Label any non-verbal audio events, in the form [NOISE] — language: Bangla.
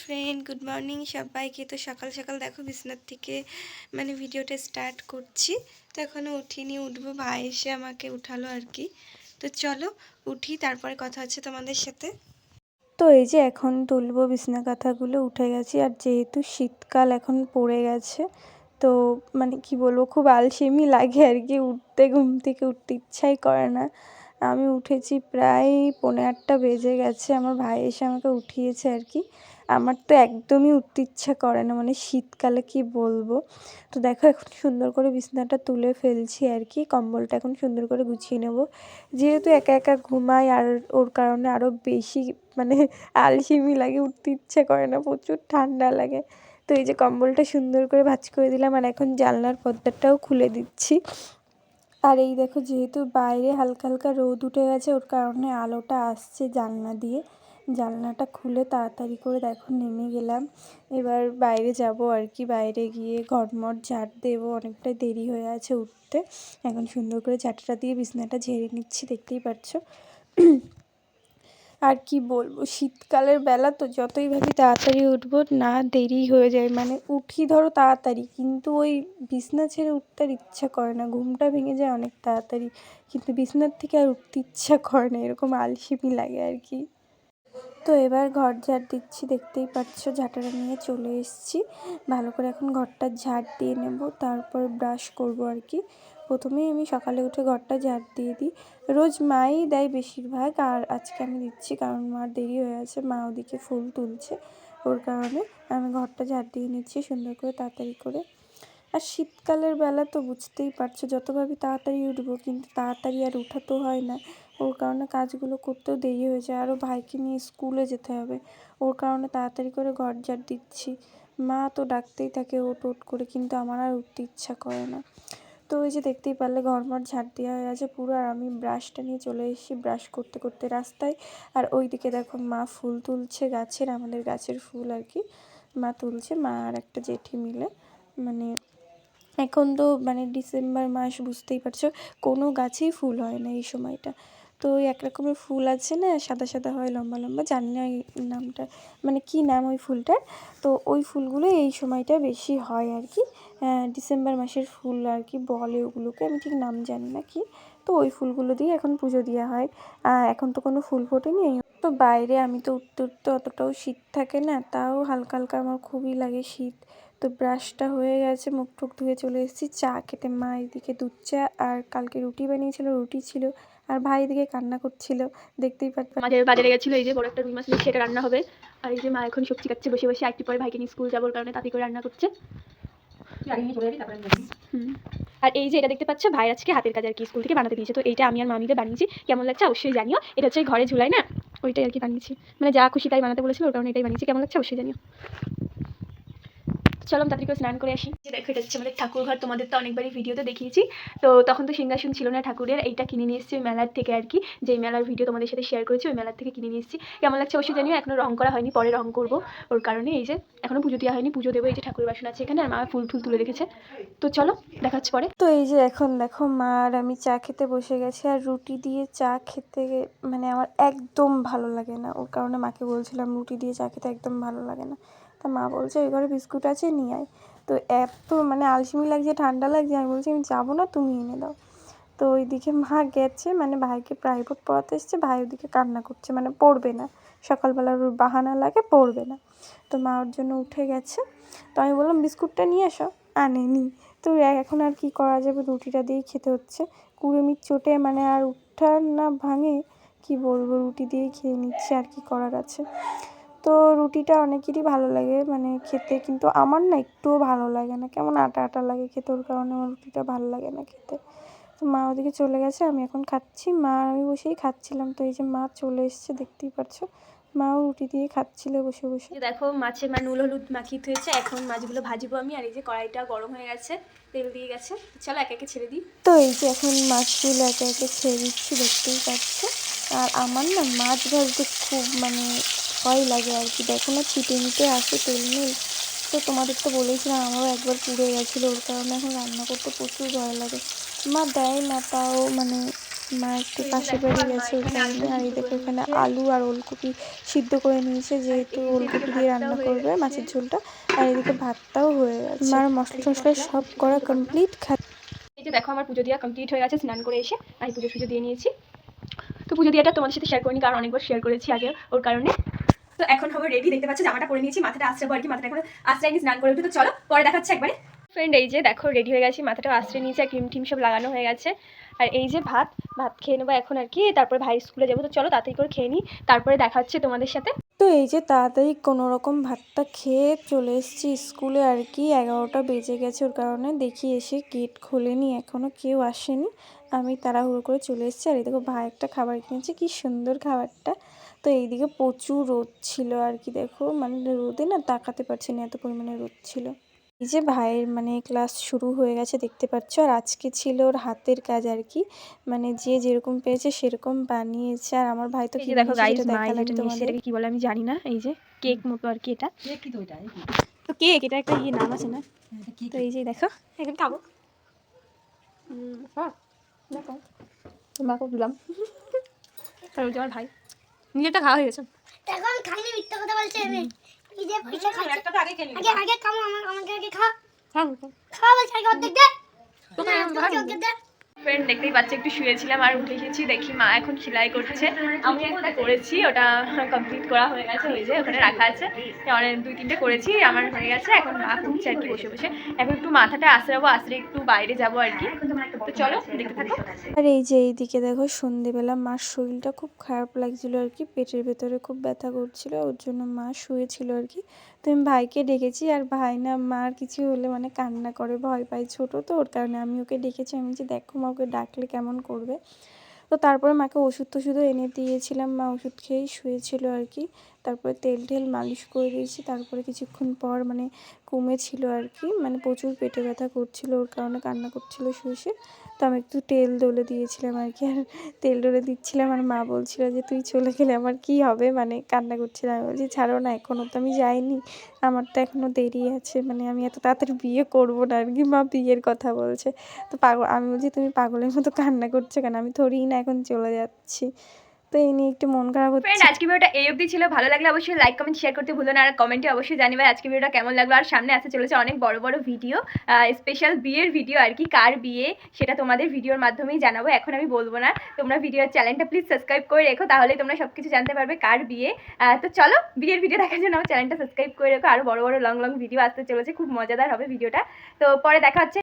ফ্রেন্ড গুড মর্নিং সবাইকে। তো সকাল সকাল দেখো বিছনার থেকে মানে ভিডিওটা স্টার্ট করছি। তো এখনও উঠিনি, উঠবো ভাই এসে আমাকে উঠালো আর কি। তো চলো উঠি, তারপরে কথা হচ্ছে তোমাদের সাথে। তো এই যে এখন তুলবো বিছনা কাঁথাগুলো, উঠে গেছি। আর যেহেতু শীতকাল এখন পড়ে গেছে, তো মানে কি বলব, খুব আলসেমি লাগে আর কি। উঠতে, ঘুম থেকে উঠতে ইচ্ছাই করে না। আমি উঠেছি প্রায় পৌনে আটটা বেজে গেছে। আমার ভাই এসে আমাকে উঠিয়েছে আর কি। আমার তো একদমই উঠতে ইচ্ছা করে না মানে শীতকালে কি বলব? তো দেখো এখন সুন্দর করে বিছনাটা তুলে ফেলছি আর কি। কম্বলটা এখন সুন্দর করে গুছিয়ে নেব। যেহেতু একা একা ঘুমাই, আর ওর কারণে আরও বেশি মানে আলসিমি লাগে, উঠতে ইচ্ছা করে না, প্রচুর ঠান্ডা লাগে। তো এই যে কম্বলটা সুন্দর করে ভাঁজ করে দিলাম, আর এখন জানলার পর্দাটাও খুলে দিচ্ছি। আর এই দেখো, যেহেতু বাইরে হালকা হালকা রোদ উঠে গেছে, ওর কারণে আলোটা আসছে জানলা দিয়ে। জানলাটা খুলে তাড়াতাড়ি করে দেখো, নেমে গেলাম। এবার বাইরে যাব আর কি, বাইরে গিয়ে ঘটমট ঝাড় দেবো। অনেকটাই দেরি হয়ে আছে উঠতে। এখন সুন্দর করে ঝাঁটাটা দিয়ে বিছনাটা ঝেড়ে নিচ্ছি, দেখতেই পাচ্ছ। আর কি বলব? শীতকালের বেলা তো যতই ভাবি তাড়াতাড়ি উঠবো, না দেরি হয়ে যায়। মানে উঠি ধরো তাড়াতাড়ি, কিন্তু ওই বিছনা ছেড়ে উঠতে আর ইচ্ছা করে না। ঘুমটা ভেঙে যায় অনেক তাড়াতাড়ি, কিন্তু বিছনার থেকে আর উঠতে ইচ্ছা করে না। এরকম আলসেমি লাগে আর কি। তো এবার ঘর ঝাড় দিচ্ছি, দেখতেই পাচ্ছ ঝাঁটাটা নিয়ে চলে এসেছি। ভালো করে এখন ঘরটা ঝাড় দিয়ে নেব, তারপর ব্রাশ করব আর কি। প্রথমেই আমি সকালে উঠে ঘরটা ঝাড় দিয়ে দিই। রোজ মাই দেয় বেশিরভাগ, আর আজকে আমি দিচ্ছি কারণ মার দেরি হয়ে আছে, মা ওদিকে ফুল তুলছে ওর কারণে। আমি ঘরটা ঝাড় দিয়ে নিচ্ছি সুন্দর করে তাড়াতাড়ি করে। আর শীতকালের বেলা তো বুঝতেই পারছ যতভাবে তাড়াতাড়ি উঠবো, কিন্তু তাড়াতাড়ি আর উঠা তো হয় না। ওর কারণে কাজগুলো করতেও দেরি হয়ে যায়। আরও ভাইকে নিয়ে স্কুলে যেতে হবে। ওর কারণে তাড়াতাড়ি করে ঘর ঝাড় দিচ্ছি। মা তো ডাকতেই থাকে ওট ওট করে, কিন্তু আমার আর উঠতে ইচ্ছা করে না। তো ওই যে দেখতেই পারলে ঘরমর ঝাড় দেওয়া হয়ে আছে পুরো, আর আমি ব্রাশটা নিয়ে চলে এসেছি ব্রাশ করতে করতে রাস্তায়। আর ওই দিকে দেখো মা ফুল তুলছে গাছের, আমাদের গাছের ফুল আর কি মা তুলছে, মা আর একটা জেঠি মিলে। মানে এখন তো মানে ডিসেম্বর মাস, বুঝতেই পারছ, কোনো গাছেই ফুল হয় না এই সময়টা। তো এক রকমের ফুল আছে না, সাদা সাদা হয়, লম্বা লম্বা, জানি না নামটা মানে কী নাম ওই ফুলটার? তো ওই ফুলগুলো এই সময়টা বেশি হয় আর কি। ডিসেম্বর মাসের ফুল আর কি বলে ওগুলোকে, আমি ঠিক নাম জানি না কি। তো ওই ফুলগুলো দিয়ে এখন পুজো দেওয়া হয়। এখন তো কোনো ফুল ফোটেনি। তো বাইরে আমি তো উঠতে উঠতে অতটাও শীত থাকে না, তাও হালকা হালকা আমার খুবই লাগে শীত। তো ব্রাশটা হয়ে গেছে, মুখ টুক ধুয়ে চলে এসেছি, চা খেতে মা এদিকে দুধ চা আর কালকে রুটি বানিয়েছিল, রুটি ছিল। আর ভাই এদিকে কান্না করছিল দেখতেই পাচ্ছ। আমাদের বাজারে গেছিল এই যে বড় একটা রুই মাছ নিয়ে সেটা রান্না হবে। আর এই যে মা এখন সবজি কাটছে বসে বসে একটু পরে ভাইকে নিয়ে স্কুল যাবোর কারণে তাড়াতাড়ি করে রান্না করছে। হুম। আর এই যে এটা দেখতে পাচ্ছ ভাই আজকে হাতের কাজ আর কি স্কুল থেকে বানাতে দিয়েছে। তো এইটা আমি আর মামিকে বানিয়েছি। কেমন লাগছে অবশ্যই জানিও। এটা হচ্ছে ঘরে ঝুলাই না ওইটাই আর কি বানিয়েছি। মানে যা খুশি তাই বানাতে বলেছিল ওর কারণে এটাই বানিয়েছি। কেমন লাগছে অবশ্যই জানিও। চলো তাড়াতাড়ি করে স্নান করে আসি। যে দেখো এটা হচ্ছে আমাদের ঠাকুর ঘর তোমাদের তো অনেকবারই ভিডিওতে দেখিয়েছি। তো তখন তো সিংহাসন ছিল না ঠাকুরের এইটা কিনে নিয়ে এসেছি ওই মেলার থেকে আর কি। যেই মেলার ভিডিও তোমাদের সাথে শেয়ার করেছি ওই মেলার থেকে কিনে নিয়ে এসেছি। কেমন লাগছে অবশ্যই জানিও এখনও রং করা হয়নি পরে রং করব। ওর কারণে এই যে এখনও পুজো দেওয়া হয়নি পুজো দেবো এই যে ঠাকুরের বাসন আছে এখানে আর মা ফুল ফুল তুলে রেখেছে। তো চলো দেখা হচ্ছে পরে। তো এই যে এখন দেখো মা আর আমি চা খেতে বসে গেছি আর রুটি দিয়ে চা খেতে মানে আমার একদম ভালো লাগে না। ওর কারণে মাকে বলছিলাম রুটি দিয়ে চা খেতে একদম ভালো লাগে না। তা মা বলছে, ওই ঘরে বিস্কুট আছে, নিয়ে আয়। তো এত মানে আলসেমি লাগছে, ঠান্ডা লাগছে, আমি বলছি, আমি যাব না, তুমি এনে দাও। তো ওইদিকে মা গেছে মানে ভাইকে প্রাইভেট পড়াতে এসছে, ভাই ওদিকে কান্না করছে মানে পড়বে না। সকালবেলা ওর বাহানা লাগে, পড়বে না। তো মা ওর জন্য উঠে গেছে। তো আমি বললাম, বিস্কুটটা নিয়ে এসো। আনেনি। তো এখন আর কি করা যাবে, রুটিটা দিয়েই খেতে হচ্ছে। কুড়েমির চোটে মানে আর উঠার না ভাঙে, কি বলব, রুটি দিয়েই খেয়ে নিচ্ছে, আর কি করার আছে। তো রুটিটা অনেকেরই ভালো লাগে মানে খেতে কিন্তু আমার না একটুও ভালো লাগে না। কেমন আটা আটা লাগে খেতে ওর কারণে আমার রুটিটা ভালো লাগে না খেতে। তো মা ওদিকে চলে গেছে আমি এখন খাচ্ছি। মা আমি বসেই খাচ্ছিলাম তো এই যে মা চলে এসছে দেখতেই পাচ্ছ মাও রুটি দিয়ে খাচ্ছিল বসে বসে। দেখো মাছে মানে নুল হলুদ মাখিয়ে হয়েছে এখন মাছগুলো ভাজবো আমি আর এই যে কড়াইটা গরম হয়ে গেছে তেল দিয়ে গেছে। চলো একে একে ছেড়ে দিই। তো এই যে এখন মাছগুলো একে একে ছেড়ে দিচ্ছি দেখতেই পাচ্ছ। আর আমার না মাছ ভাজতে খুব মানে ভয় লাগে আর কি। দেখো না ছিটে মিটে আসে তেল নেই। তো তোমাদের তো বলেছিলাম আমারও একবার পুড়ে গেছিল ওর কারণে এখন রান্না করতে প্রচুর ভয় লাগে। মা দেয় না তাও মানে মা একটু পাশের বাড়ি গেছে আর এই দেখো এখানে আলু আর ওলকপি সিদ্ধ করে নিয়েছে যেহেতু ওলকপি দিয়ে রান্না করবে মাছের ঝোলটা। আর এদিকে ভাতটাও হয়ে গেছে। মার মশলা টশলা সব করা কমপ্লিট খা এই যে দেখো আমার পুজো দেওয়া কমপ্লিট হয়ে গেছে স্নান করে এসে আমি পুজো সুজো দিয়ে নিয়েছি। তো পুজো দিয়াটা তোমাদের সাথে শেয়ার করিনি কারণ অনেকবার শেয়ার করেছি আগে ওর কারণে। তো এখন হবে রেডি দেখতে পাচ্ছ জামাটা পরে নিয়েছি মাথাটা আশ্রাবো আর কি মাথাটা এখন আশ্রাই স্নান করে উঠে তো চলো পরে দেখাচ্ছে একবারে। ফ্রেন্ড এই যে দেখো রেডি হয়ে গেছি মাথাটা আশ্রয় নিয়েছি আর ক্রিম টিম সব লাগানো হয়ে গেছে। আর এই যে ভাত ভাত খেয়ে নেব এখন আর কি তারপরে ভাই স্কুলে যাব তো চলো তাড়াতাড়ি করে খেয়ে নিই তারপরে দেখা হচ্ছে তোমাদের সাথে। তো এই যে তাড়াতাড়ি কোনো রকম ভাতটা খেয়ে চলে এসেছি স্কুলে আর কি এগারোটা বেজে গেছে ওর কারণে দেখি এসে গেট খোলেনি এখনও কেউ আসেনি। আমি তাড়াহুড়ো করে চলে এসেছি আর এই দেখো ভাই একটা খাবার কিনেছে কি সুন্দর খাবারটা। তো এইদিকে প্রচুর রোদ ছিল আর কি দেখো। মানে রোদে না তাকাতে পারছি না এত পরিমাণে রোদ ছিল। এই যে ভাইয়ের মানে ক্লাস শুরু হয়ে গেছে দেখতে পাচ্ছ? আর আজকে ছিল ওর হাতের কাজ আর কি। মানে যে যেরকম পেয়েছে সেরকম বানিয়েছে। আর আমার ভাই তো কি দেখো গাইস মা। এটাকে কি বলে আমি জানি না। এই যে কেক মতো আর কি এটা। কেক তো এটা? তো কেক এটা একটা ইয়ে নাম আছে না? হ্যাঁ, তো এই যে দেখো এখন খাব। হুম, হ্যাঁ। দেখো তোমাকেও দিলাম। [LAUGHS] যে আমার ভাই। নিজেরটা খাওয়া হয়ে গেছে। দেখো আমি খাইনি মিথ্যা কথা বলছে আমি। যে পয়সা খাচ্ছি। একটা তো আগে খেলি আগে আগে খাও আমার আমাকে আগে খা হ্যাঁ খাওয়া বলছে আগে অর্ধেক দে। তোকে তোকে অর্ধেক দে। ফ্রেন্ড দেখতেই পাচ্ছি, একটু শুয়েছিলাম আর উঠে এসেছি। দেখি মা এখন সেলাই করছে। আমি একটা করেছি, ওটা কমপ্লিট করা হয়ে গেছে, ওই যে ওখানে রাখা আছে। অনেক দুই তিনটে করেছি, আমার হয়ে গেছে। এখন মা করছে আর কি, বসে বসে। এখন একটু মাথাটা আশ্রাবো আশ্রে একটু বাইরে যাব আর কি। তো চলো, দেখতে থাকো। আর এই যে এইদিকে দেখো, সন্ধেবেলা মার শরীরটা খুব খারাপ লাগছিল আর কি, পেটের ভেতরে খুব ব্যথা করছিল, ওর জন্য মা শুয়েছিল আর কি। তো আমি ভাইকে ডেকেছি, আর ভাই না মার কিছু হলে মানে কান্না করে, ভয় পায় ছোট তো, ওর কারণে আমি ওকে ডেকেছি। আমি যে দেখো মা ওকে ডাকলে কেমন করবে? তো তারপরে মাকে ওষুধ টষুধও এনে দিয়েছিলাম, মা ওষুধ খেয়েই শুয়েছিল আর কি। তারপরে তেল টেল মালিশ করে দিয়েছি। তারপরে কিছুক্ষণ পর মানে কমেছিল আর কি মানে প্রচুর পেটে ব্যথা করছিল, ওর কারণে কান্না করছিল শুয়ে তো আমি একটু তেল ডলে দিয়েছিলাম আর কি, আর তেল ডলে দিচ্ছিলাম। আর মা বলছিল যে, তুই চলে গেলে আমার কি হবে? মানে কান্না করছিলাম আমি বলছি, ছাড়ো না এখনও তো আমি যাইনি। আমার তো এখনও দেরি আছে। মানে আমি এত তাড়াতাড়ি বিয়ে করব না। আর কি মা বিয়ের কথা বলছে। তো পাগল, আমি বলছি, তুমি পাগলের মতো কান্না করছ কেন? আমি থোড়িই না এখন চলে যাচ্ছি। তো এই নিয়ে একটু মন খারাপ হচ্ছে। ফ্রেন্ড আজকে ভিডিওটা এই অবধি ছিল। ভালো লাগলে অবশ্যই লাইক কমেন্ট শেয়ার করতে ভুলো না। আর কমেন্টে অবশ্যই জানিবে আজকে ভিডিওটা কেমন লাগল। আর সামনে আসতে চলেছে অনেক বড় বড় ভিডিও স্পেশাল বিয়ের ভিডিও আর কি কার বিয়ে সেটা তোমাদের ভিডিওর মাধ্যমেই জানাব। এখন আমি বলব না তোমরা ভিডিওর চ্যানেলটা প্লিজ সাবস্ক্রাইব করে রেখো তাহলে তোমরা সব কিছু জানতে পারবে কার বিয়ে। তো চলো বিয়ের ভিডিও দেখার জন্য আমার চ্যানেলটা সাবস্ক্রাইব করে রেখো। আরও বড় বড় লং লং ভিডিও আসতে চলেছে। খুব মজাদার হবে ভিডিওটা তো পরে দেখা হচ্ছে।